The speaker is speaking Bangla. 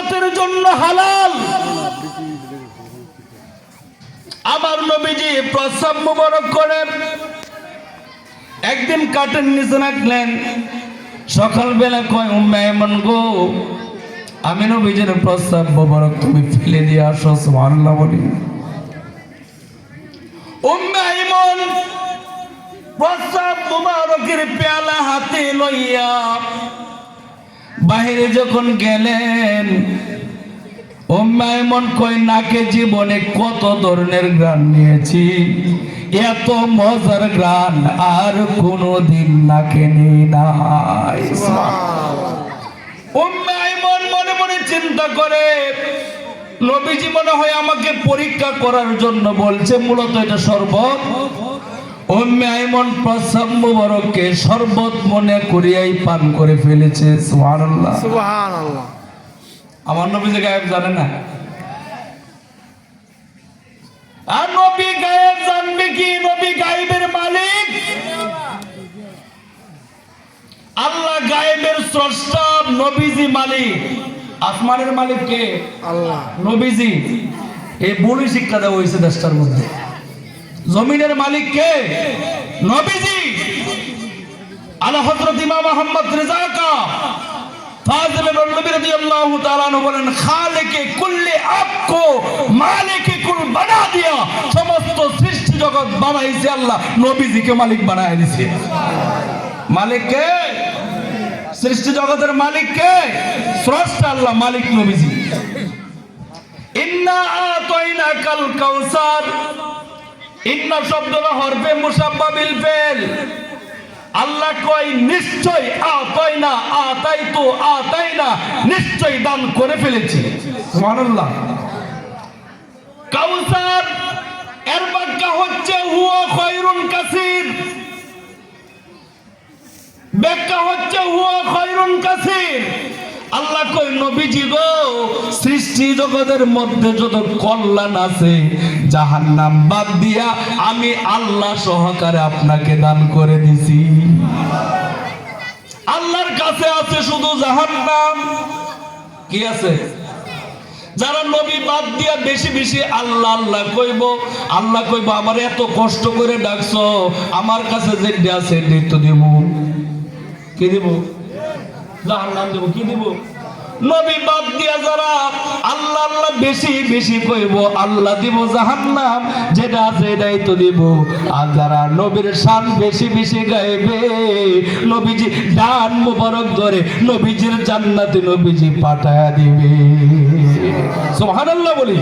উম্মতের জন্য হালাল। আমার নবীজি প্রস্রাব মুবারক করেন। একদিন কাঠের নিচে রাখলেন সকালবেলা কয়, উম্মে এমন গো, আমি নবীজির প্রস্তাব মোবারক তুমি ফেলে দিয়ে আসো, সুবহানাল্লাহ বলি। উম্মে ইমন প্রস্তাব মোবারকের পেয়ালা হাতে লইয়া বাহিরে যখন গেলেন উম্মে ইমন কই নাকে জীবনে কত ধরনের গান নিয়েছি। এত মজার গান আর কোনো দিন নাকে নেই নাই। আইমন মনে মনে চিন্তা করে নবীজি মনে হয় আমাকে পরীক্ষা করার জন্য বলছে মূলত এটা শরবত। উম্মে আইমন প্রসাব মুবারককে শরবত মনে করিয়াই পান করে ফেলেছে সুবহানাল্লাহ। সুবহানাল্লাহ। আমার নবীজি গায়েব জানে না? আর নবী গায়েব জানবে কি? নবী গায়েবের মালিক। আল্লাহ গায়েবের স্রষ্টা নবীজি মালিক। আসমানের মালিক কে? আল্লাহ। নবীজি। এই বলি শিক্ষা দেওয়া হয়েছে দেশটার মধ্যে। জমিনের মালিক কে? নবীজি। আলা হযরত ইমাম মোহাম্মদ রেজা কা। নবী রাদিয়াল্লাহু তাআলা বলেন, খালিকে কুল্লি আপকো মালিকে কুল বানা দিয়া। সমস্ত সৃষ্টি জগৎ বানাইছে আল্লাহ, নবীজিকে মালিক বানায় দিয়েছে মালিক কে? সৃষ্টি জগতের মালিক কে? স্রষ্টা আল্লাহ, মালিক নবীজি। ইন্না আতাইনা কাল কাউসার। ইন্না শব্দটা হরফে মুসাব্বা বিল আল্লাহ কই নিশ্চয় আতাইনা আতাইতু আতাইনা নিশ্চয় দান করে ফেলেছি। সুবহানাল্লাহ। কাউসার, এর ব্যাখ্যা হচ্ছে, হুয়া খয়রুন কাসির। ব্যাখ্যা হচ্ছে, হুয়া খয়রুন কাসির। আল্লাহ কই নবীজি গো, সৃষ্টি জগতের মধ্যে যত কল্যাণ আছে, জাহান্নাম বাদ দিয়া আমি আল্লাহ সহকারে আপনাকে দান করে দিছি। আল্লাহর কাছে আছে শুধু জাহান্নাম। কি আছে? যারা নবী বাদ দিয়া বেশি বেশি আল্লাহ আল্লাহ কইব আল্লাহ কইব, আমার এত কষ্ট করে ডাকছো, আমার কাছে যে আছে তো দিব। কি দিব? জাহান্নাম দেব, কি দিব? নবী বাদ দিয়া যারা আল্লাহ আল্লাহ বেশি বেশি কইব, আল্লাহ দিব জাহান্নাম, যেটা আছে এটাই তো দিব। আর যারা নবীর শান বেশি বেশি গাইবে, নবীজি ডান মুবারক ধরে নবীজির জান্নাতে নবীজি পাঠায়া দিবে। সুবহানাল্লাহ বলি।